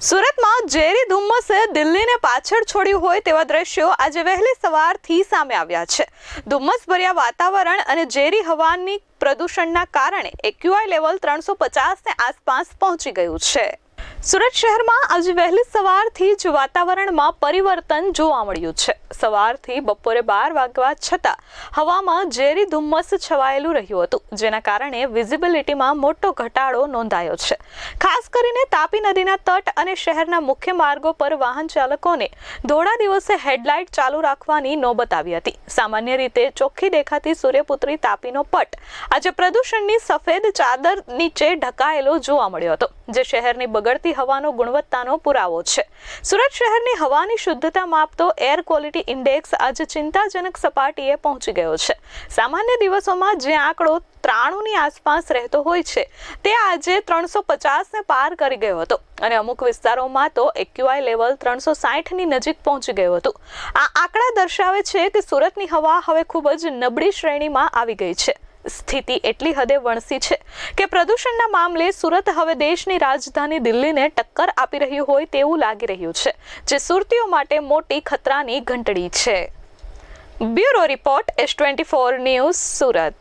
સુરતમાં ઝેરી ધુમ્મસે દિલ્હીને પાછળ છોડ્યું હોય તેવા દ્રશ્યો આજે વહેલી સવારથી સામે આવ્યા છે. ધુમ્મસભર્યા વાતાવરણ અને ઝેરી હવાની પ્રદૂષણના કારણે એક્યુઆઈ લેવલ ત્રણસો પચાસને આસપાસ પહોંચી ગયું છે. સુરત શહેરમાં આજે વહેલી સવારથી જ વાતાવરણમાં પરિવર્તન જોવા મળ્યું છે. સવારથી બપોરે બાર વાગવા છતાં હવામાં ઝેરી ધુમ્મસ છવાયેલું રહ્યું હતું, જેના કારણે વિઝિબિલિટીમાં મોટો ઘટાડો નોંધાયો છે. ખાસ કરીને તાપી નદીના તટ અને શહેરના મુખ્ય માર્ગો પર વાહન ચાલકોને ધોળા દિવસે હેડલાઇટ ચાલુ રાખવાની નોબત આવી હતી. સામાન્ય રીતે ચોખ્ખી દેખાતી સૂર્યપુત્રી તાપીનો પટ આજે પ્રદૂષણની સફેદ ચાદર નીચે ઢકાયેલો જોવા મળ્યો હતો, જે શહેરની બગડતી હવાનો ગુણવત્તાનો પુરાવો છે. સુરત શહેરની હવાની શુદ્ધતા માપતો એર ક્વોલિટી ઇન્ડેક્સ આજે ચિંતાજનક સપાટીએ પહોંચી ગયો છે. સામાન્ય દિવસોમાં જે આંકડો ત્રાણુંની આસપાસ રહેતો હોય છે, તે આજે ત્રણસો પચાસને પાર કરી ગયો હતો અને અમુક વિસ્તારોમાં તો એક્યુઆઈ લેવલ ત્રણસો સાઠની નજીક પહોંચી ગયું હતું. આ આંકડા દર્શાવે છે કે સુરતની હવા હવે ખૂબ જ નબળી શ્રેણીમાં આવી ગઈ છે. સ્થિતિ એટલી હદે વણસી છે કે પ્રદૂષણના મામલે સુરત હવે દેશની રાજધાની દિલ્હીને ટક્કર આપી રહ્યું હોય તેવું લાગી રહ્યું છે, જે સુરતીઓ માટે મોટી ખતરાની ઘંટડી છે. Bureau report S twenty four news Surat.